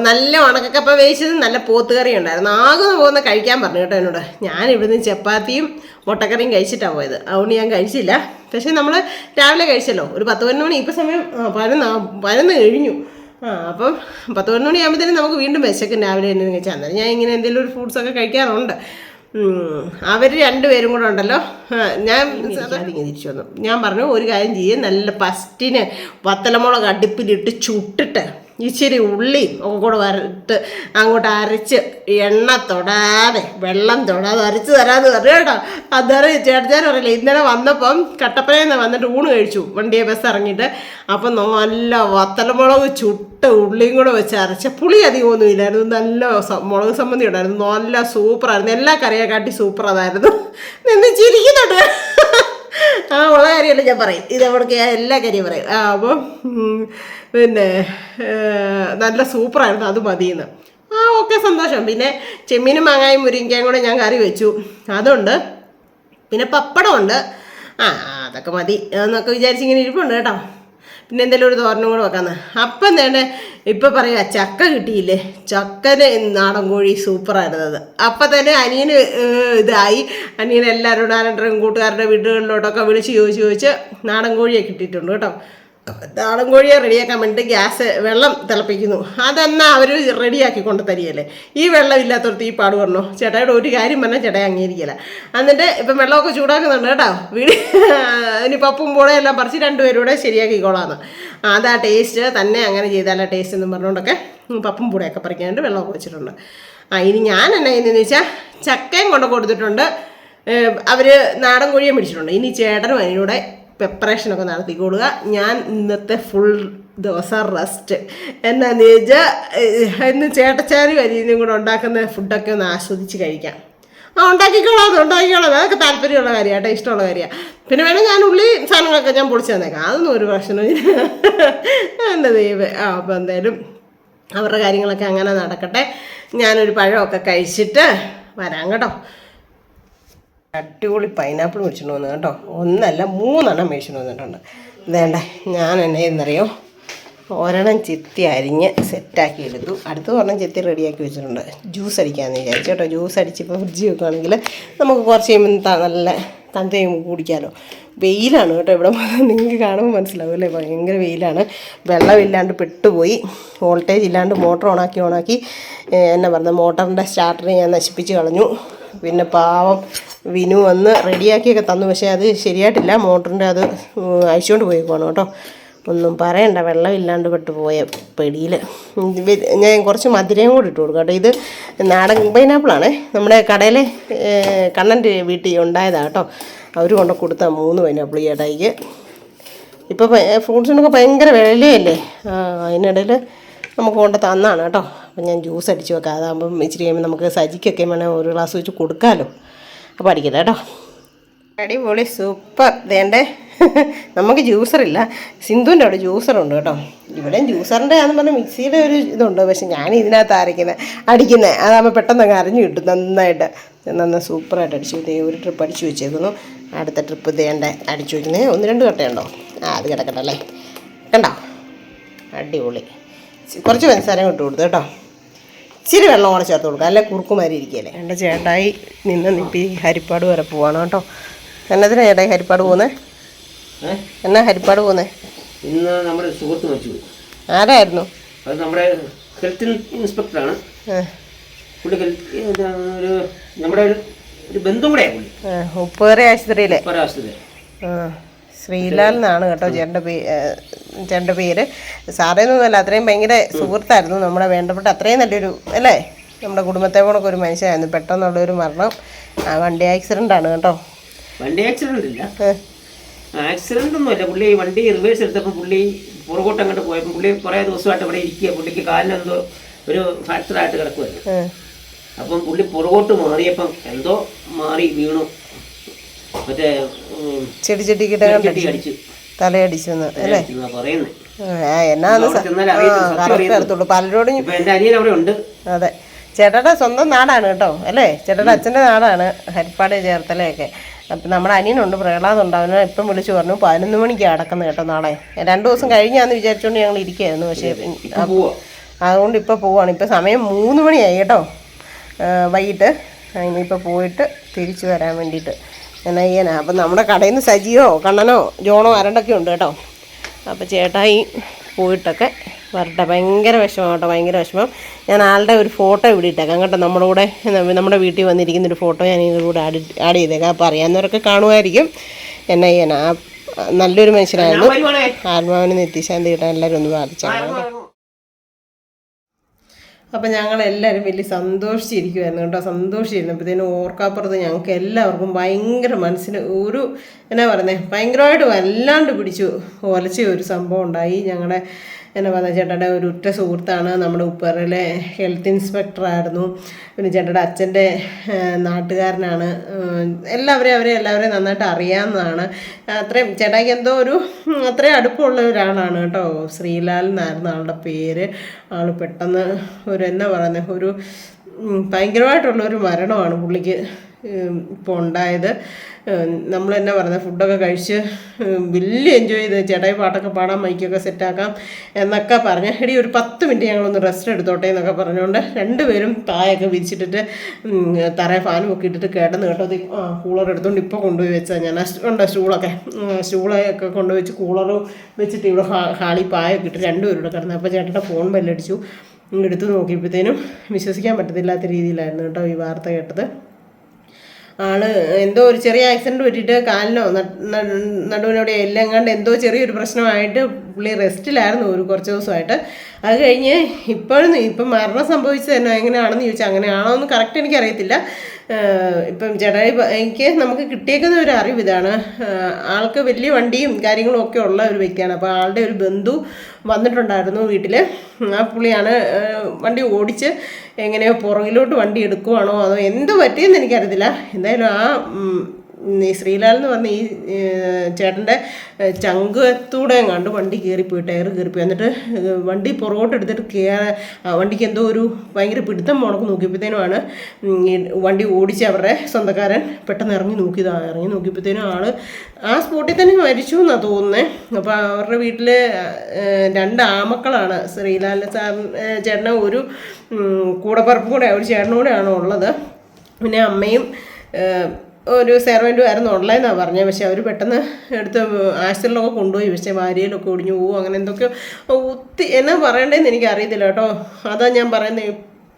നല്ല ഉണക്കക്കപ്പ വേവിച്ചത് നല്ല പോത്തുകറി ഉണ്ടായിരുന്നു ആകുന്ന പോകുന്ന കഴിക്കാൻ പറഞ്ഞു കേട്ടോ എന്നോട്. ഞാൻ ഇവിടുന്ന് ചപ്പാത്തിയും മുട്ടക്കറിയും കഴിച്ചിട്ടാണ് പോയത്. അതുകൊണ്ട് ഞാൻ കഴിച്ചില്ല. പക്ഷേ നമ്മൾ രാവിലെ കഴിച്ചല്ലോ. ഒരു പത്ത് പതിനൊന്ന് മണി ഇപ്പം സമയം പരന്ന് പതിനൊന്ന് പതിനൊന്ന് കഴിഞ്ഞു. ആ അപ്പം പത്ത് പതിനൊന്ന് മണി ആകുമ്പോഴത്തേനും നമുക്ക് വീണ്ടും വിശക്കും രാവിലെ എന്നു കഴിച്ചാൽ അന്നേരം ഞാൻ ഇങ്ങനെ എന്തെങ്കിലും ഒരു ഫ്രൂട്ട്സൊക്കെ കഴിക്കാറുണ്ട്. അവർ രണ്ടുപേരും കൂടെ ഉണ്ടല്ലോ. ഞാൻ തിരിച്ചു വന്നു. ഞാൻ പറഞ്ഞു ഒരു കാര്യം ചെയ്യും. നല്ല പസ്റ്റിന് വത്തലമുളക് അടുപ്പിലിട്ട് ചുട്ടിട്ട് ഇച്ചിരി ഉള്ളി കൂടെ വരട്ട് അങ്ങോട്ട് അരച്ച് എണ്ണ തൊടാതെ വെള്ളം തൊടാതെ അരച്ച് തരാമെന്ന് പറഞ്ഞു കേട്ടോ. അന്നേരം ചേട്ടച്ചാൻ പറയില്ല ഇന്നലെ വന്നപ്പം കട്ടപ്പനയിൽ നിന്ന് വന്നിട്ട് ഊണ് കഴിച്ചു വണ്ടിയെ ബസ് ഇറങ്ങിയിട്ട്. അപ്പം നല്ല വത്തലമുളക് ചുട്ട ഉള്ളിയും കൂടെ വെച്ച് അരച്ച പുളി അധികം ഒന്നുമില്ലായിരുന്നു നല്ല സ- മുളക് സംബന്ധി ഉണ്ടായിരുന്നു നല്ല സൂപ്പറായിരുന്നു എല്ലാ കറിയെ കാട്ടി സൂപ്പർ അതായിരുന്നു. നിന്ന് ചിരിക്കുന്നുണ്ട്. ആ ഉള്ള കാര്യമല്ല ഞാൻ പറയും. ഇത് അവിടേക്ക് ഞാൻ എല്ലാ കാര്യവും പറയും. ആ അപ്പം പിന്നെ നല്ല സൂപ്പറായിരുന്നു അത് മതിയെന്ന്. ആ ഓക്കെ സന്തോഷം. പിന്നെ ചെമ്മീനും മാങ്ങായും മുരിങ്ങയും കൂടെ ഞാൻ കറി വെച്ചു. അതുണ്ട്. പിന്നെ പപ്പടമുണ്ട് ആ അതൊക്കെ മതി. എന്നൊക്കെ വിചാരിച്ചിങ്ങനെ ഇരിപ്പുണ്ട് കേട്ടോ. പിന്നെ എന്തെങ്കിലും ഒരു തോരനും കൂടെ വെക്കാന്ന്. അപ്പം വേണ്ടേ ഇപ്പം പറയാ ചക്ക കിട്ടിയില്ലേ ചക്കന് നാടൻ കോഴി സൂപ്പറായിരുന്നത് അപ്പം തന്നെ അനിയന് ഇതായി അനിയൻ എല്ലാവരോടും ആരുടെ കൂട്ടുകാരുടെ വീടുകളിലോട്ടൊക്കെ വിളിച്ച് ചോദിച്ച് ചോദിച്ച് നാടൻ കോഴിയെ കിട്ടിയിട്ടുണ്ട് കേട്ടോ നാടൻ കോഴിയെ റെഡിയാക്കാൻ വേണ്ടി ഗ്യാസ് വെള്ളം തിളപ്പിക്കുന്നു. അതെന്നാ അവർ റെഡിയാക്കി കൊണ്ട് തരികയല്ലേ ഈ വെള്ളം ഇല്ലാത്തടത്ത് ഈ പാട് പറഞ്ഞു ചേട്ടായുടെ ഒരു കാര്യം പറഞ്ഞാൽ ചേട്ടായി അംഗീകരിക്കില്ല എന്നിട്ട് ഇപ്പം വെള്ളമൊക്കെ ചൂടാക്കുന്നുണ്ട് കേട്ടോ. വീട് ഇനി പപ്പും പോളെ എല്ലാം പറിച്ച് രണ്ടുപേരൂടെ ശരിയാക്കിക്കോളാന്ന്. അതാ ടേസ്റ്റ് തന്നെ അങ്ങനെ ചെയ്താലാ ടേസ്റ്റ് എന്ന് പറഞ്ഞുകൊണ്ടൊക്കെ പപ്പും പൂടെയൊക്കെ പറിക്കാനായിട്ട് വെള്ളമൊക്കെ വെച്ചിട്ടുണ്ട്. ആ ഇനി ഞാൻ എന്നാ ചെയ്യുന്നതെന്ന് വെച്ചാൽ ചക്കയും കൊണ്ട് കൊടുത്തിട്ടുണ്ട്. അവർ നാടൻ കോഴിയെ പിടിച്ചിട്ടുണ്ട് ഇനി ചേട്ടനും അതിലൂടെ പ്രിപ്പറേഷനൊക്കെ കൊടുക്കുക ഞാൻ ഇന്നത്തെ ഫുൾ ദിവസം റെസ്റ്റ് എന്നാന്ന് ചോദിച്ചാൽ ഇന്ന് ചേട്ടച്ചാരും വരിയും കൂടെ ഉണ്ടാക്കുന്ന ഫുഡൊക്കെ ഒന്ന് ആസ്വദിച്ച് കഴിക്കാം. ആ ഉണ്ടാക്കിക്കോളാം അത് ഉണ്ടാക്കിക്കോളാം. അതൊക്കെ താല്പര്യമുള്ള കാര്യമാണ് കേട്ടോ ഇഷ്ടമുള്ള കാര്യമാണ് പിന്നെ വേണേൽ ഞാൻ ഉള്ളി സാധനങ്ങളൊക്കെ ഞാൻ പൊളിച്ചു തന്നേക്കാം. അതൊന്നും ഒരു പ്രശ്നമില്ല എന്റെ ദൈവം ആ അപ്പോൾ എന്തായാലും അവരുടെ കാര്യങ്ങളൊക്കെ അങ്ങനെ നടക്കട്ടെ. ഞാനൊരു പഴമൊക്കെ കഴിച്ചിട്ട് വരാം കേട്ടോ. അടിപൊളി പൈനാപ്പിൾ മേടിച്ചിട്ട് വന്നു കേട്ടോ. ഒന്നല്ല മൂന്നെണ്ണം മേടിച്ചിട്ട് വന്നിട്ടുണ്ട്. വേണ്ട ഞാൻ എന്നെ എന്നറിയോ? ഒരെണ്ണം ചെത്തി അരിഞ്ഞ് സെറ്റാക്കി എടുത്തു. അടുത്ത ഒരെണ്ണം ചെത്തി റെഡിയാക്കി വെച്ചിട്ടുണ്ട്. ജ്യൂസ് അടിക്കാമെന്ന് വിചാരിച്ചു കേട്ടോ. ജ്യൂസ് അടിച്ചിപ്പോൾ ഫ്രിഡ്ജ് വെക്കുകയാണെങ്കിൽ നമുക്ക് കുറച്ച് കഴിയുമ്പോൾ നല്ല തണുത്ത് കുടിക്കാമല്ലോ വെയിലാണ് കേട്ടോ ഇവിടെ. നിങ്ങൾക്ക് കാണുമ്പോൾ മനസ്സിലാവും അല്ലേ? ഭയങ്കര വെയിലാണ്. വെള്ളമില്ലാണ്ട് പെട്ടുപോയി. വോൾട്ടേജ് ഇല്ലാണ്ട് മോട്ടർ ഓണാക്കി ഓണാക്കി എന്നാ പറഞ്ഞത്? മോട്ടറിന്റെ സ്റ്റാർട്ടർ ഞാൻ നശിപ്പിച്ച് കളഞ്ഞു. പിന്നെ പാവം വിനു വന്ന് റെഡിയാക്കിയൊക്കെ തന്നു. പക്ഷേ അത് ശരിയായിട്ടില്ല. മോട്ടറിന്റെ അത് അയച്ചുകൊണ്ട് അഴിച്ചുകൊണ്ട് പോകണം കേട്ടോ. ഒന്നും പറയണ്ട. വെള്ളമില്ലാണ്ട് പെട്ട് പോയ പെടിയിൽ. ഞാൻ കുറച്ച് മധുരയും കൂടി ഇട്ട് കൊടുക്കാം കേട്ടോ. ഇത് നാടൻ പൈനാപ്പിളാണ്. നമ്മുടെ കടയിലെ കണ്ണന്റെ വീട്ടിൽ ഉണ്ടായതാണ് കേട്ടോ. അവർ കൊണ്ട് കൊടുത്ത മൂന്ന് പൈനാപ്പിൾ ഈ ഇടയ്ക്ക്. ഇപ്പോൾ ഫ്രൂട്ട്സിനൊക്കെ ഭയങ്കര വിലയല്ലേ? അതിനിടയിൽ നമുക്ക് കൊണ്ട് തന്നാണ് കേട്ടോ. അപ്പം ഞാൻ ജ്യൂസ് അടിച്ച് വെക്കാം. അതാകുമ്പം ഇച്ചിരി കഴിയുമ്പോൾ നമുക്ക് സജിക്കൊക്കെ വേണേൽ ഒരു ഗ്ലാസ് വെച്ച് കൊടുക്കാമല്ലോ അപ്പോൾ അടിക്കട്ടെ കേട്ടോ. അടിപൊളി സൂപ്പർ. വേണ്ടേ നമുക്ക് ജ്യൂസറില്ല സിന്ധുവിന്റെ അവിടെ ജ്യൂസറുണ്ട് കേട്ടോ. ഇവിടെ ജ്യൂസറിന്റെ ആണെന്ന് പറഞ്ഞാൽ മിക്സിയുടെ ഒരു ഇതുണ്ട്. പക്ഷെ ഞാൻ ഇതിനകത്ത് അരയ്ക്കുന്നത് അടിക്കുന്നത് അതാകുമ്പോൾ പെട്ടെന്ന് അങ്ങ് അരഞ്ഞു കിട്ടും നന്നായിട്ട്. നന്നായി സൂപ്പറായിട്ട് അടിച്ചു. ദേ ഒരു ട്രിപ്പ് അടിച്ചു വെച്ചേക്കുന്നു. അടുത്ത ട്രിപ്പ് ദേണ്ട അടിച്ചു വെക്കുന്നത് ഒന്ന് രണ്ട് കട്ടയുണ്ടോ? ആ അത് കിടക്കട്ടെ അല്ലേ? കണ്ടോ? അടിപൊളി. കുറച്ച് പഞ്ചസാരം ഇട്ട് കൊടുത്തു കേട്ടോ. ഇച്ചിരി വെള്ളം കൂടെ ചേർത്ത് കൊടുക്കുക അല്ലെ കുറുക്കുമാരി ഇരിക്കുകയല്ലേ? എന്റെ ചേട്ടായി നിന്ന് നിപ്പി ഹരിപ്പാട് വരെ പോവാണ് കേട്ടോ. എന്നതിനാ ചേട്ടായി ഹരിപ്പാട് പോകുന്നേ? എന്നാ ഹരിപ്പാട് പോകുന്നേ ഇന്ന് നമ്മുടെ സുഹൃത്ത് മരിച്ചു. ആരായിരുന്നു? അത് നമ്മുടെ ഹെൽത്ത് ഇൻസ്പെക്ടറാണ്. പുള്ളി ഒരു നമ്മുടെ ഒരു ഒരു ബന്ധു കൂടെയാണ് പുള്ളി. ഉപ്പേറെ ആശുപത്രിയിലെ? ആശുപത്രി ആ, ശ്രീലാൽ എന്നാണ് കേട്ടോ ചേട്ടന്റെ പേ ചേട്ടന്റെ പേര്. സാറേന്നൊന്നുമല്ല അത്രയും ഭയങ്കര സുഹൃത്തായിരുന്നു. നമ്മുടെ വേണ്ടപ്പെട്ട അത്രയും നല്ലൊരു അല്ലേ? നമ്മുടെ കുടുംബത്തെ കൂടെ ഒരു മനുഷ്യനായിരുന്നു. പെട്ടെന്നുള്ളൊരു മരണം. ആ, വണ്ടി ആക്സിഡന്റ് ആണ് കേട്ടോ. വണ്ടി ആക്സിഡന്റ് ഇല്ല. ആക്സിഡന്റ് ഒന്നുമില്ല. പുള്ളി വണ്ടി റിവേഴ്സ് എടുത്തപ്പോൾ പുള്ളി പുറകോട്ട് അങ്ങോട്ട് പോയപ്പോൾ പുള്ളി കുറേ ദിവസമായിട്ട് അവിടെ ഇരിക്കുക. പുള്ളിക്ക് കാലിനെന്തോ ഒരു ഫ്രാക്ചറായിട്ട് കിടക്കുമായിരുന്നു അപ്പം പുള്ളി പുറകോട്ട് മാറിയപ്പം എന്തോ മാറി വീണു. മറ്റേ ചെടി ചെടി കിട്ടാൻ തലയടിച്ചെന്ന് അല്ലേ? എന്നാന്ന് കറക്റ്റ്. അടുത്തുള്ളൂ പലരോടും അതെ. ചേട്ടയുടെ സ്വന്തം നാടാണ് കേട്ടോ അല്ലേ? ചേട്ടയുടെ അച്ഛന്റെ നാടാണ് ഹരിപ്പാട് ചേർത്തലയൊക്കെ. അപ്പം നമ്മുടെ അനിയനുണ്ട് പ്രഹ്ലാദുണ്ട്. അവനെ ഇപ്പം വിളിച്ചു പറഞ്ഞു പതിനൊന്ന് മണിക്കാണ് അടക്കുന്നത് കേട്ടോ നാളെ. രണ്ട് ദിവസം കഴിഞ്ഞാന്ന് വിചാരിച്ചുകൊണ്ട് ഞങ്ങൾ ഇരിക്കുകയായിരുന്നു പക്ഷേ അതുകൊണ്ട് ഇപ്പോൾ പോവാണ്. ഇപ്പോൾ സമയം മൂന്ന് മണിയായി കേട്ടോ. വൈകിട്ട്. ഇനിയിപ്പോൾ പോയിട്ട് തിരിച്ചു വരാൻ വേണ്ടിയിട്ട്. എന്നാ ചെയ്യാനാ അപ്പം നമ്മുടെ കടയിൽ നിന്ന് സജിയോ കണ്ണനോ ജോണോ ആരണ്ടൊക്കെ ഉണ്ട് കേട്ടോ. അപ്പോൾ ചേട്ടായി പോയിട്ടൊക്കെ വരട്ടെ. ഭയങ്കര വിഷമം കേട്ടോ ഭയങ്കര വിഷമം. ഞാൻ ആളുടെ ഒരു ഫോട്ടോ ഇവിടെ ഇട്ടേക്കാം കേട്ടോ. നമ്മുടെ കൂടെ നമ്മുടെ വീട്ടിൽ വന്നിരിക്കുന്ന ഒരു ഫോട്ടോ ഞാൻ ഇതിന്റെ കൂടെ ആഡ് ആഡ് ചെയ്തേക്കാം. അപ്പോൾ അറിയാവുന്നവരൊക്കെ കാണുമായിരിക്കും എന്നാ ചെയ്യാനാ നല്ലൊരു മനുഷ്യനായിരുന്നു. ആത്മാവിന് നിത്യശാന്തി കിട്ടാൻ എല്ലാവരും ഒന്ന് പ്രാർത്ഥിച്ചാൽ അപ്പം ഞങ്ങൾ എല്ലാവരും വലിയ സന്തോഷിച്ചിരിക്കുമായിരുന്നു കേട്ടോ. സന്തോഷിച്ചിരുന്നപ്പോഴത്തേനും ഓർക്കാപ്പുറത്ത് ഞങ്ങൾക്ക് എല്ലാവർക്കും ഭയങ്കര മനസ്സിന് ഒരു എന്നാ പറയുന്നത് ഭയങ്കരമായിട്ട് വല്ലാണ്ട് പിടിച്ചു ഒലച്ച ഒരു സംഭവം ഉണ്ടായി. ഞങ്ങളുടെ എന്നാ പറഞ്ഞ ചേട്ടന്റെ ഒരു ഉറ്റ സുഹൃത്താണ്. നമ്മുടെ ഉപ്പറിലെ ഹെൽത്ത് ഇൻസ്പെക്ടറായിരുന്നു പിന്നെ ചേട്ടന്റെ അച്ഛന്റെ നാട്ടുകാരനാണ്. എല്ലാവരെയും അവരെ എല്ലാവരെയും നന്നായിട്ട് അറിയാവുന്നതാണ്. അത്രയും ചേട്ടായിക്ക് എന്തോ ഒരു അത്രയും അടുപ്പമുള്ള ഒരാളാണ് കേട്ടോ. ശ്രീലാൽ എന്നായിരുന്നു ആളുടെ പേര്. ആൾ പെട്ടെന്ന് ഒരു എന്നാ പറയുന്നത് ഒരു ഉം, ഭയങ്കരമായിട്ടുള്ള ഒരു മരണമാണ് പുള്ളിക്ക് ഇപ്പോൾ ഉണ്ടായത്. നമ്മൾ തന്നെ പറഞ്ഞ ഫുഡൊക്കെ കഴിച്ച് വലിയ എൻജോയ് ചെയ്ത് ചേട്ടായി പാട്ടൊക്കെ പാടാം മൈക്കൊക്കെ സെറ്റാക്കാം എന്നൊക്കെ പറഞ്ഞ് എടി ഒരു പത്ത് മിനിറ്റ് ഞങ്ങളൊന്ന് റെസ്റ്റ് എടുത്തോട്ടെ എന്നൊക്കെ പറഞ്ഞുകൊണ്ട് രണ്ടുപേരും തായൊക്കെ വിരിച്ചിട്ടിട്ട് തറ ഫാനും ഒക്കെ ഇട്ടിട്ട് കേട്ടെന്ന് കേട്ടോ. അത് കൂളർ എടുത്തുകൊണ്ട് ഇപ്പോൾ കൊണ്ടുപോയി വെച്ചാൽ ഞാൻ. ഉണ്ട് സ്റ്റൂളൊക്കെ സ്റ്റൂളൊക്കെ കൊണ്ടുവച്ച് കൂളറും വെച്ചിട്ട് ഇവിടെ ഹാളി പായൊക്കെ ഇട്ട് രണ്ടുപേരും ഇവിടെ കിടന്നു. അപ്പോൾ ചേട്ടന്റെ ഫോൺ ബെല്ലടിച്ചു എടുത്ത് നോക്കിയപ്പോഴത്തേനും വിശ്വസിക്കാൻ പറ്റത്തില്ലാത്ത രീതിയിലായിരുന്നു കേട്ടോ ഈ വാർത്ത കേട്ടത്. ആൾ എന്തോ ഒരു ചെറിയ ആക്സിഡന്റ് പറ്റിയിട്ട് കാലിനോ നടുവിനോടെ എല്ലാം കണ്ട് എന്തോ ചെറിയൊരു പ്രശ്നമായിട്ട് പുള്ളി റെസ്റ്റിലായിരുന്നു ഒരു കുറച്ച് ദിവസമായിട്ട്. അത് കഴിഞ്ഞ് ഇപ്പോഴും ഇപ്പം മരണം സംഭവിച്ചത് തന്നെ എങ്ങനെയാണെന്ന് ചോദിച്ചാൽ അങ്ങനെയാണോ എന്ന് കറക്റ്റ് എനിക്കറിയത്തില്ല ഇപ്പം ചേട്ടായി എനിക്ക് നമുക്ക് കിട്ടിയേക്കുന്ന ഒരു അറിവ് ഇതാണ്. ആൾക്ക് വലിയ വണ്ടിയും കാര്യങ്ങളും ഒക്കെ ഉള്ള ഒരു വ്യക്തിയാണ്. അപ്പോൾ ആളുടെ ഒരു ബന്ധു വന്നിട്ടുണ്ടായിരുന്നു വീട്ടിൽ ആ പുള്ളിയാണ് വണ്ടി ഓടിച്ച് എങ്ങനെയോ പുറകിലോട്ട് വണ്ടി എടുക്കുവാണോ അതോ എന്ത് പറ്റിയെന്ന് എനിക്കറിയത്തില്ല. എന്തായാലും ആ ഈ ശ്രീലാൽ എന്ന് പറഞ്ഞ ഈ ചേട്ടന്റെ ചങ്കത്തൂടെ കണ്ട്. വണ്ടി കയറിപ്പോയി ടയർ കയറിപ്പോയി എന്നിട്ട് വണ്ടി പുറകോട്ട് എടുത്തിട്ട് കയറാ വണ്ടിക്ക് എന്തോ ഒരു ഭയങ്കര പിടുത്തം മുടക്ക് നോക്കിയപ്പോഴത്തേനുമാണ് ഈ വണ്ടി ഓടിച്ച് അവരുടെ സ്വന്തക്കാരൻ പെട്ടെന്ന് ഇറങ്ങി നോക്കിയതാണ് ഇറങ്ങി നോക്കിയപ്പോഴത്തേനും ആൾ ആ സ്പോട്ടിൽ തന്നെ മരിച്ചു എന്നാണ് തോന്നുന്നത് അപ്പോൾ അവരുടെ വീട്ടിൽ രണ്ട് ആമക്കളാണ്. ശ്രീലാൽ സാർ ചേട്ടന് ഒരു കൂടപ്പറപ്പും കൂടെ ഒരു ചേട്ടനും കൂടെയാണ് ഉള്ളത്. പിന്നെ അമ്മയും ഒരു സെർവന്റും ആയിരുന്നു ഉള്ളതെന്നാണ് പറഞ്ഞത് പക്ഷെ അവർ പെട്ടെന്ന് എടുത്ത് ആശുപത്രിയിലൊക്കെ കൊണ്ടുപോയി. പക്ഷേ ഭാര്യയിലൊക്കെ ഒടിഞ്ഞു പോകും അങ്ങനെ എന്തൊക്കെയോ ഒത്തി എന്നാ പറയണ്ടേന്ന് എനിക്ക് അറിയത്തില്ല കേട്ടോ. അതാ ഞാൻ പറയുന്നത്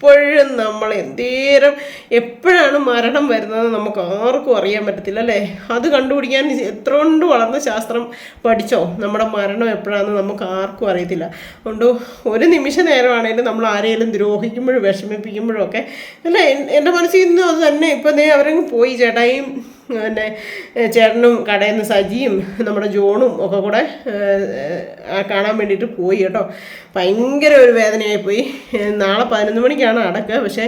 എപ്പോഴും നമ്മൾ എന്തേരം എപ്പോഴാണ് മരണം വരുന്നത് നമുക്ക് ആർക്കും അറിയാൻ പറ്റത്തില്ല അല്ലേ? അത് കണ്ടുപിടിക്കാൻ എത്ര കൊണ്ട് വളർന്ന ശാസ്ത്രം പഠിച്ചോ? നമ്മുടെ മരണം എപ്പോഴാണെന്ന് നമുക്ക് ആർക്കും അറിയത്തില്ല. അതുകൊണ്ട് ഒരു നിമിഷ നേരമാണെങ്കിലും നമ്മൾ ആരെങ്കിലും ദ്രോഹിക്കുമ്പോഴും വിഷമിപ്പിക്കുമ്പോഴും ഒക്കെ അല്ലേ? എൻ- എന്റെ മനസ്സിൽ ഇന്നും അത് തന്നെ. ഇപ്പം ദേ അവരങ്ങ് പോയി ചേട്ടായും പിന്നെ ചേട്ടനും കടയിൽ നിന്ന് സജിയും നമ്മുടെ ജോണും ഒക്കെ കൂടെ കാണാൻ വേണ്ടിയിട്ട് പോയി കേട്ടോ. ഭയങ്കര ഒരു വേദനയായി പോയി നാളെ പതിനൊന്ന് മണിക്കാണ് അടക്കുക പക്ഷേ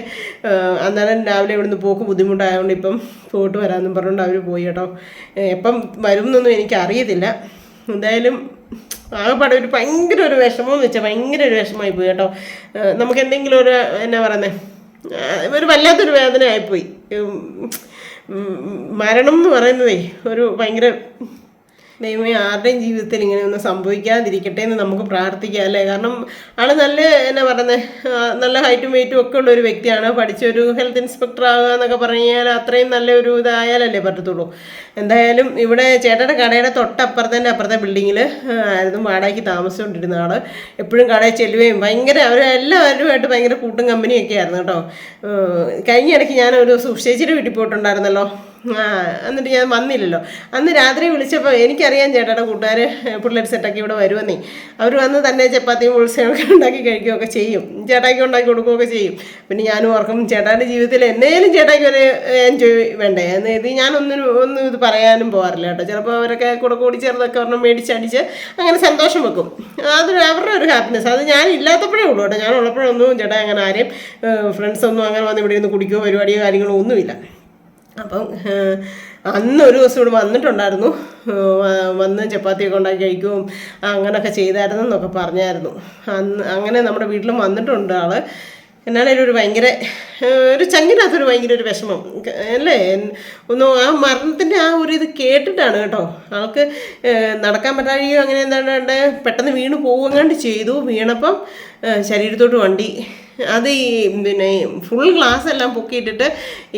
അന്നേരം രാവിലെ ഇവിടുന്ന് പോക്ക് ബുദ്ധിമുട്ടായതുകൊണ്ട് ഇപ്പം പോയിട്ട് വരാമെന്നും പറഞ്ഞുകൊണ്ട് അവർ പോയി കേട്ടോ. എപ്പം വരും എന്നൊന്നും എനിക്ക് അറിയത്തില്ല എന്തായാലും ആകെപ്പാടെ ഒരു ഭയങ്കര ഒരു വിഷമം എന്ന് വെച്ചാൽ ഭയങ്കര ഒരു വിഷമമായി പോയി കേട്ടോ നമുക്ക് എന്തെങ്കിലും ഒരു എന്നാ പറയുന്നത് ഒരു വല്ലാത്തൊരു വേദന ആയിപ്പോയി മരണം എന്ന് പറയുന്നതേ ഒരു ഭയങ്കര ദൈവമേ ആരുടെയും ജീവിതത്തിൽ ഇങ്ങനെ ഒന്നും സംഭവിക്കാതിരിക്കട്ടെ എന്ന് നമുക്ക് പ്രാർത്ഥിക്കാം അല്ലേ? കാരണം ആൾ നല്ല എന്നാ പറയുന്നത് നല്ല ഹൈറ്റും വെയിറ്റും ഒക്കെ ഉള്ള ഒരു വ്യക്തിയാണ്. പഠിച്ചൊരു ഹെൽത്ത് ഇൻസ്പെക്ടർ ആകുക എന്നൊക്കെ പറഞ്ഞു കഴിഞ്ഞാൽ അത്രയും നല്ലൊരു ഇതായാലല്ലേ പറ്റത്തുള്ളൂ. എന്തായാലും ഇവിടെ ചേട്ടന്റെ കടയുടെ തൊട്ടപ്പുറത്തെ അപ്പുറത്തെ ബിൽഡിങ്ങിൽ ആയിരുന്നു വാടകയ്ക്ക് താമസിച്ചുകൊണ്ടിരുന്ന ആൾ എപ്പോഴും കടയിൽ ചെല്ലുകയും ഭയങ്കര അവർ എല്ലാവരുമായിട്ട് ഭയങ്കര കൂട്ടും കമ്പനിയൊക്കെ ആയിരുന്നു കേട്ടോ. കഴിഞ്ഞ ഇടയ്ക്ക് ഞാൻ സുഷേച്ചിയുടെ വീട്ടിൽ പോയിട്ടുണ്ടായിരുന്നല്ലോ. എന്നിട്ട് ഞാൻ വന്നില്ലല്ലോ. അന്ന് രാത്രി വിളിച്ചപ്പോൾ എനിക്കറിയാം ചേട്ടാ കൂട്ടുകാർ പിള്ളേർ സെറ്റൊക്കെ ഇവിടെ വരുമെന്നേ. അവർ വന്ന് തന്നെ ചപ്പാത്തിയും ഉത്സവമൊക്കെ ഉണ്ടാക്കി കഴിക്കുകയൊക്കെ ചെയ്യും. ചേട്ടായിക്ക് ഉണ്ടാക്കി കൊടുക്കുകയൊക്കെ ചെയ്യും. പിന്നെ ഞാനും ഓർക്കും ചേട്ടാന്റെ ജീവിതത്തിൽ എന്നേലും ചേട്ടായിക്ക് ഒരു എൻജോയ് വേണ്ടേ? എന്ന് ഇത് ഞാനൊന്നും ഒന്നും ഇത് പറയാനും പോകാറില്ല കേട്ടോ. ചിലപ്പോൾ അവരൊക്കെ കൂടെ കൂടി ചേർന്നൊക്കെ ഒരെണ്ണം മേടിച്ചടിച്ച് അങ്ങനെ സന്തോഷം വെക്കും. അത് അവരുടെ ഒരു ഹാപ്പിനെസ് അത് ഞാൻ ഇല്ലാത്തപ്പോഴേ ഉള്ളൂ കേട്ടോ. ഞാൻ ഉള്ളപ്പോഴൊന്നും ചേട്ടാ അങ്ങനെ ആരെയും ഫ്രണ്ട്സ് ഒന്നും അങ്ങനെ വന്ന് ഇവിടെ ഇരുന്ന് കുടിക്കുകയോ പരിപാടിയോ കാര്യങ്ങളോ ഒന്നുമില്ല. അപ്പം അന്ന് ഒരു ദിവസം ഇവിടെ വന്നിട്ടുണ്ടായിരുന്നു. വന്ന് ചപ്പാത്തിയൊക്കെ ഉണ്ടാക്കി കഴിക്കും അങ്ങനെയൊക്കെ ചെയ്തായിരുന്നു എന്നൊക്കെ പറഞ്ഞായിരുന്നു. അന്ന് അങ്ങനെ നമ്മുടെ വീട്ടിലും വന്നിട്ടുണ്ട് ആൾ. എന്നാണേലും ഒരു ഭയങ്കര ഒരു ചങ്ങിനകത്തൊരു ഭയങ്കര ഒരു വിഷമം. അല്ലേ? ഒന്ന് ആ മരണത്തിന്റെ ആ ഒരു ഇത് കേട്ടിട്ടാണ് കേട്ടോ. ആൾക്ക് നടക്കാൻ പറ്റാതെയോ അങ്ങനെ എന്താണ് പെട്ടെന്ന് വീണ് പോവുകങ്ങാണ്ട് ചെയ്തു. വീണപ്പം ശരീരത്തോട്ട് വണ്ടി അത് ഈ പിന്നെ ഫുൾ ഗ്ലാസ് എല്ലാം പൊക്കിയിട്ടിട്ട്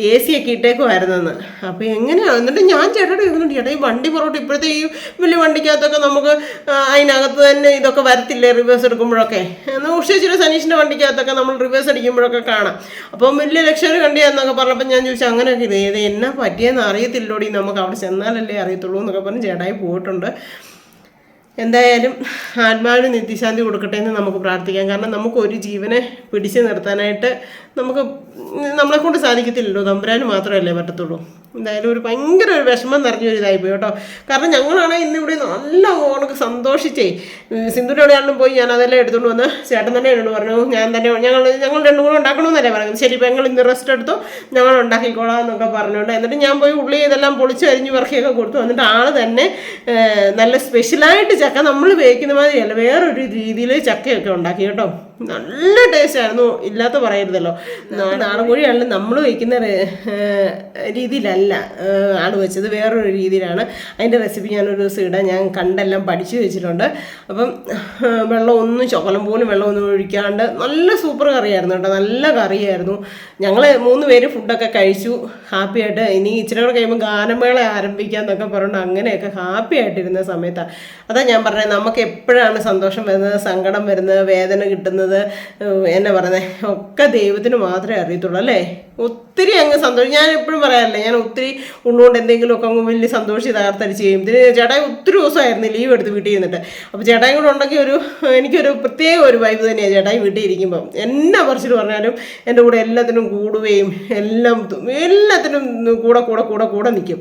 എ സി ഒക്കെ ഇട്ടേക്കുമായിരുന്നെന്ന് അപ്പോൾ എങ്ങനെയാണ് എന്നിട്ട് ഞാൻ ചേട്ടയുടെ ചോദിക്കുന്നുണ്ട് ചേട്ടാ ഈ വണ്ടി പുറകോട്ട് ഇപ്പോഴത്തെ ഈ വലിയ വണ്ടിക്കകത്തൊക്കെ നമുക്ക് അതിനകത്ത് തന്നെ ഇതൊക്കെ വരത്തില്ലേ റിവേഴ്സ് എടുക്കുമ്പോഴൊക്കെ? എന്നാൽ ഉഷേച്ചിയുടെ സനീഷിന്റെ വണ്ടിക്കകത്തൊക്കെ നമ്മൾ റിവേഴ്സ് അടിക്കുമ്പോഴൊക്കെ കാണാം. അപ്പം വലിയ ലക്ഷ്യം കണ്ടിയാന്നൊക്കെ പറഞ്ഞപ്പോൾ ഞാൻ ചോദിച്ചു അങ്ങനെയൊക്കെ ഇത് ഏത് എന്നാ പറ്റിയെന്ന് അറിയത്തില്ലോടി നമുക്ക് അവിടെ ചെന്നാലല്ലേ അറിയത്തുള്ളൂ എന്നൊക്കെ പറഞ്ഞ് ചേട്ടായി പോയിട്ടുണ്ട്. എന്തായാലും ആത്മാവിന് നിത്യശാന്തി കൊടുക്കട്ടെ എന്ന് നമുക്ക് പ്രാർത്ഥിക്കാം. കാരണം നമുക്ക് ഒരു ജീവനെ പിടിച്ചു നിർത്താനായിട്ട് നമുക്ക് നമ്മളെ കൊണ്ട് സാധിക്കത്തില്ലല്ലോ. തമ്പുരാന് മാത്രമല്ലേ പറ്റത്തുള്ളൂ. എന്തായാലും ഒരു ഭയങ്കര ഒരു വിഷമം നിറഞ്ഞൊരു ഇതായിപ്പോയി കേട്ടോ. കാരണം ഞങ്ങളാണെങ്കിൽ ഇന്ന് ഇവിടെ നല്ല ഓണക്ക് സന്തോഷിച്ചേ സിന്ധുവിന്റെ എവിടെയാണെങ്കിലും പോയി ഞാൻ അതെല്ലാം എടുത്തുകൊണ്ട് വന്ന് ചേട്ടൻ തന്നെ എന്നോട് പറഞ്ഞു ഞാൻ തന്നെ ഞങ്ങൾ ഞങ്ങൾ രണ്ടും കൂടെ ഉണ്ടാക്കണമെന്നല്ലേ പറഞ്ഞു ശരി ഇപ്പം ഞങ്ങൾ ഇന്ന് റെസ്റ്റ് എടുത്തു? ഞങ്ങൾ ഉണ്ടാക്കിക്കോളാം എന്നൊക്കെ പറഞ്ഞുകൊണ്ട് എന്നിട്ട് ഞാൻ പോയി ഉള്ളി ഇതെല്ലാം പൊളിച്ച് അരിഞ്ഞ് വർക്കിയൊക്കെ കൊടുത്തു. എന്നിട്ട് ആൾ തന്നെ നല്ല സ്പെഷ്യലായിട്ട് ചക്ക നമ്മൾ വേവിക്കുന്ന മാതിരിയല്ല വേറൊരു രീതിയിൽ ചക്കയൊക്കെ ഉണ്ടാക്കി കേട്ടോ. നല്ല ടേസ്റ്റ് ആയിരുന്നു. ഇല്ലാത്ത പറയരുതല്ലോ. നാടൻ കോഴിയാണെങ്കിലും നമ്മൾ വയ്ക്കുന്ന രീതിയിലല്ല. ആണ് വെച്ചത്. വേറൊരു രീതിയിലാണ്. അതിന്റെ റെസിപ്പി ഞാനൊരു ദിവസം ഇടാൻ ഞാൻ കണ്ടെല്ലാം പഠിച്ചു വെച്ചിട്ടുണ്ട്. അപ്പം വെള്ളമൊന്നും ചൊക്കലം പോലും വെള്ളം ഒന്നും ഒഴിക്കാണ്ട് നല്ല സൂപ്പർ കറിയായിരുന്നു കേട്ടോ. നല്ല കറിയായിരുന്നു. ഞങ്ങൾ മൂന്ന് പേര് ഫുഡൊക്കെ കഴിച്ചു. ഹാപ്പിയായിട്ട് ഇനി ഇച്ചിരി കൂടെ കഴിയുമ്പോൾ ഗാനമേള ആരംഭിക്കാന്നൊക്കെ പറഞ്ഞുകൊണ്ട് അങ്ങനെയൊക്കെ ഹാപ്പി ആയിട്ടിരുന്ന സമയത്താണ് അതാ ഞാൻ പറഞ്ഞത് നമുക്ക് എപ്പോഴാണ് സന്തോഷം വരുന്നത് സങ്കടം വരുന്നത് വേദന കിട്ടുന്നത് ഏഹ് എന്നെ പറയുന്നത് ഒക്കെ ദൈവത്തിന് മാത്രമേ അറിയത്തുള്ളൂ അല്ലേ? ഒത്തിരി അങ്ങ് സന്തോഷം. ഞാൻ എപ്പോഴും പറയാറില്ല ഞാൻ ഒത്തിരി ഉള്ളുകൊണ്ട് എന്തെങ്കിലുമൊക്കെ അങ്ങ് വലിയ സന്തോഷം തകർത്തടിച്ച് ചെയ്യും. ഇതിന് ചേട്ടായി ഒത്തിരി ദിവസമായിരുന്നു ലീവ് എടുത്ത് വീട്ടിൽ ഇരുന്നിട്ട്. അപ്പോൾ ചേട്ടായും കൂടെ ഉണ്ടെങ്കിൽ ഒരു എനിക്കൊരു പ്രത്യേക ഒരു വൈബ് തന്നെയാണ് ചേട്ടായി വീട്ടിൽ ഇരിക്കുമ്പം. എന്നാ പറിച്ചിട്ട് പറഞ്ഞാലും എന്റെ കൂടെ എല്ലാത്തിനും കൂടുകയും എല്ലാം എല്ലാത്തിനും കൂടെ കൂടെ കൂടെ കൂടെ നിൽക്കും.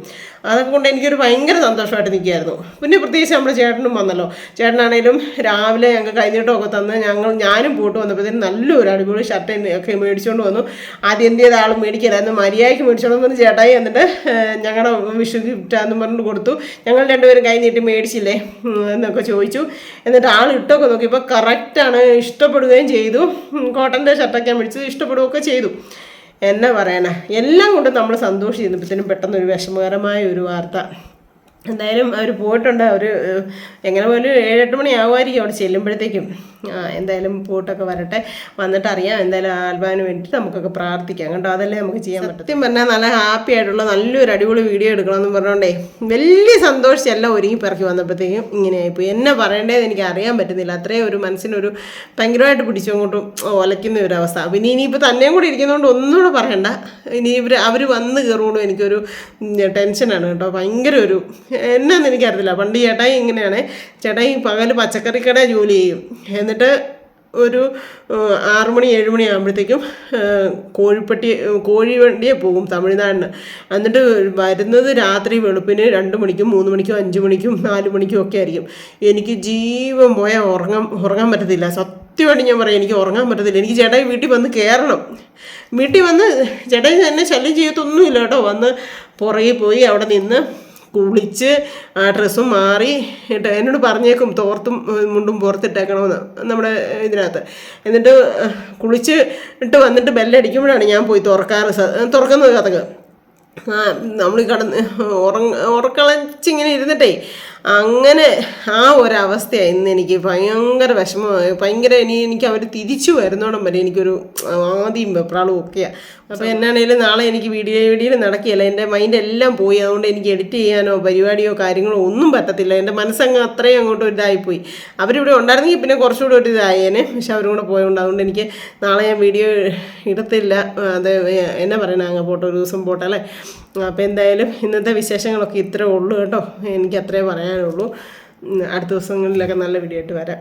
അതൊക്കെ കൊണ്ട് എനിക്കൊരു ഭയങ്കര സന്തോഷമായിട്ട് നിൽക്കുകയായിരുന്നു. പിന്നെ പ്രത്യേകിച്ച് നമ്മുടെ ചേട്ടനും വന്നല്ലോ. ചേട്ടനാണേലും രാവിലെ ഞങ്ങൾക്ക് കൈനീട്ടമൊക്കെ തന്ന് ഞങ്ങൾ ഞാനും പോയിട്ട് വന്നപ്പോഴത്തേനും നല്ലൊരു അടിപൊളി ഷർട്ട് ഒക്കെ മേടിച്ചുകൊണ്ട് വന്നു. ആദ്യം എന്ത് ചെയ്ത ആൾ മേടിക്കലായിരുന്നു മര്യാദയ്ക്ക് മേടിച്ചോളം പറഞ്ഞ് ചേട്ടായി എന്നിട്ട് ഞങ്ങളുടെ വിഷു ഗിഫ്റ്റാന്നും പറഞ്ഞിട്ട് കൊടുത്തു. ഞങ്ങൾ രണ്ടുപേരും കൈ നീട്ടി മേടിച്ചില്ലേ എന്നൊക്കെ ചോദിച്ചു. എന്നിട്ട് ആൾ ഇട്ടൊക്കെ നോക്കി. നോക്കിയപ്പോൾ കറക്റ്റാണ് ഇഷ്ടപ്പെടുകയും ചെയ്തു. കോട്ടന്റെ ഷർട്ടൊക്കെ മേടിച്ചത് ഇഷ്ടപ്പെടുകയൊക്കെ ചെയ്തു. എന്നാ പറയണ? എല്ലാം കൊണ്ടും നമ്മൾ സന്തോഷിച്ചിരുന്നപ്പോഴത്തേനും പെട്ടെന്ന് ഒരു വിഷമകരമായ ഒരു വാർത്ത. എന്തായാലും അവർ പോയിട്ടുണ്ട്. അവർ എങ്ങനെ പോലും ഏഴെട്ട് മണി ആകുമായിരിക്കും അവിടെ ചെല്ലുമ്പോഴത്തേക്കും. എന്തായാലും പൂട്ടൊക്കെ വരട്ടെ. വന്നിട്ട് അറിയാം എന്തായാലും ആൽബാന് വേണ്ടിയിട്ട് നമുക്കൊക്കെ പ്രാർത്ഥിക്കാം. കേട്ടോ അതല്ലേ നമുക്ക് ചെയ്യാൻ പറ്റും സത്യം പറഞ്ഞാൽ നല്ല ഹാപ്പി ആയിട്ടുള്ള നല്ലൊരു അടിപൊളി വീഡിയോ എടുക്കണമെന്ന് പറഞ്ഞോണ്ടേ വലിയ സന്തോഷിച്ചല്ല ഒരുങ്ങി പിറക്കി വന്നപ്പോഴത്തേക്കും ഇങ്ങനെ ആയിപ്പോയി. എന്നെ പറയേണ്ടത് എനിക്ക് അറിയാൻ പറ്റുന്നില്ല. അത്രയും ഒരു മനസ്സിനൊരു ഭയങ്കരമായിട്ട് പിടിച്ചങ്ങോട്ടും ഒലയ്ക്കുന്ന ഒരു അവസ്ഥ. പിന്നെ ഇനിയിപ്പോൾ തന്നെയും കൂടി ഇരിക്കുന്നതുകൊണ്ട് ഒന്നുകൂടെ പറയണ്ട. ഇനി ഇവർ അവർ വന്ന് കയറുകൊണ്ട് എനിക്കൊരു ടെൻഷനാണ് കേട്ടോ. ഭയങ്കര ഒരു എന്നാന്ന് എനിക്കറിയത്തില്ല. പണ്ട് ചേട്ടായി ഇങ്ങനെയാണ്. ചേട്ടായി പകൽ പച്ചക്കറിക്കട ജോലി ചെയ്യും. എന്നിട്ട് ഒരു ആറുമണി മണി മണി ആകുമ്പോഴത്തേക്കും കോഴിപ്പട്ടി കോഴി വണ്ടിയെ പോകും തമിഴ്നാടിന്. എന്നിട്ട് വരുന്നത് രാത്രി വെളുപ്പിന് രണ്ട് മണിക്കും മൂന്ന് മണിക്കും അഞ്ച് മണിക്കും നാല് മണിക്കും ഒക്കെ ആയിരിക്കും. എനിക്ക് ജീവൻ പോയാൽ ഉറങ്ങാൻ ഉറങ്ങാൻ പറ്റത്തില്ല. സത്യമായിട്ട് ഞാൻ പറയാം എനിക്ക് ഉറങ്ങാൻ പറ്റത്തില്ല. എനിക്ക് ചേട്ടായി വീട്ടിൽ വന്ന് കയറണം. വീട്ടിൽ വന്ന് ചേട്ടായി എന്നെ ശല്യം ചെയ്യത്തൊന്നുമില്ല കേട്ടോ. വന്ന് പുറകെ പോയി അവിടെ നിന്ന് കുളിച്ച് ആ ഡ്രസ്സും മാറി എന്നോട് പറഞ്ഞേക്കും തോർത്തും മുണ്ടും പുറത്തിട്ടേക്കണമെന്ന് നമ്മുടെ ഇതിനകത്ത്. എന്നിട്ട് കുളിച്ച് ഇട്ട് വന്നിട്ട് ബെല്ലടിക്കുമ്പോഴാണ് ഞാൻ പോയി തുറക്കാറ് തുറക്കുന്നത് കഥക്ക്. ആ നമ്മൾ കിടന്ന് ഉറങ്ങ ഉറക്കളച്ചിങ്ങനെ ഇരുന്നിട്ടേ അങ്ങനെ ആ ഒരവസ്ഥയാണ് ഇന്ന് എനിക്ക് ഭയങ്കര വിഷമമായി ഭയങ്കര ഇനി എനിക്ക് അവർ തിരിച്ചു വരുന്നോടം വരെ എനിക്കൊരു ആദ്യം വെപ്രാളും ഒക്കെയാണ് അപ്പോൾ എന്നാണേലും നാളെ എനിക്ക് വീഡിയോ വീഡിയോ നടക്കുകയില്ല? എന്റെ മൈൻഡ് എല്ലാം പോയി. അതുകൊണ്ട് എനിക്ക് എഡിറ്റ് ചെയ്യാനോ പരിപാടിയോ കാര്യങ്ങളോ ഒന്നും പറ്റത്തില്ല. എന്റെ മനസ്സങ്ങ് അത്രയും അങ്ങോട്ട് ഇതായിപ്പോയി അവരിവിടെ ഉണ്ടായിരുന്നെങ്കിൽ പിന്നെ കുറച്ചുകൂടെ ഒരു ഇതായേനെ. പക്ഷെ അവരും കൂടെ പോയതുകൊണ്ട് അതുകൊണ്ട് എനിക്ക് നാളെ ഞാൻ വീഡിയോ ഇടത്തില്ല. അത് എന്നാ പറയണ? അങ്ങ് പോട്ടെ ഒരു ദിവസം പോട്ടെ അല്ലേ? അപ്പോൾ എന്തായാലും ഇന്നത്തെ വിശേഷങ്ങളൊക്കെ ഇത്രേ ഉള്ളൂ കേട്ടോ. എനിക്ക് അത്രേ പറയാനുള്ളൂ. അടുത്ത ദിവസങ്ങളിലൊക്കെ നല്ല വീഡിയോ ആയിട്ട് വരാം.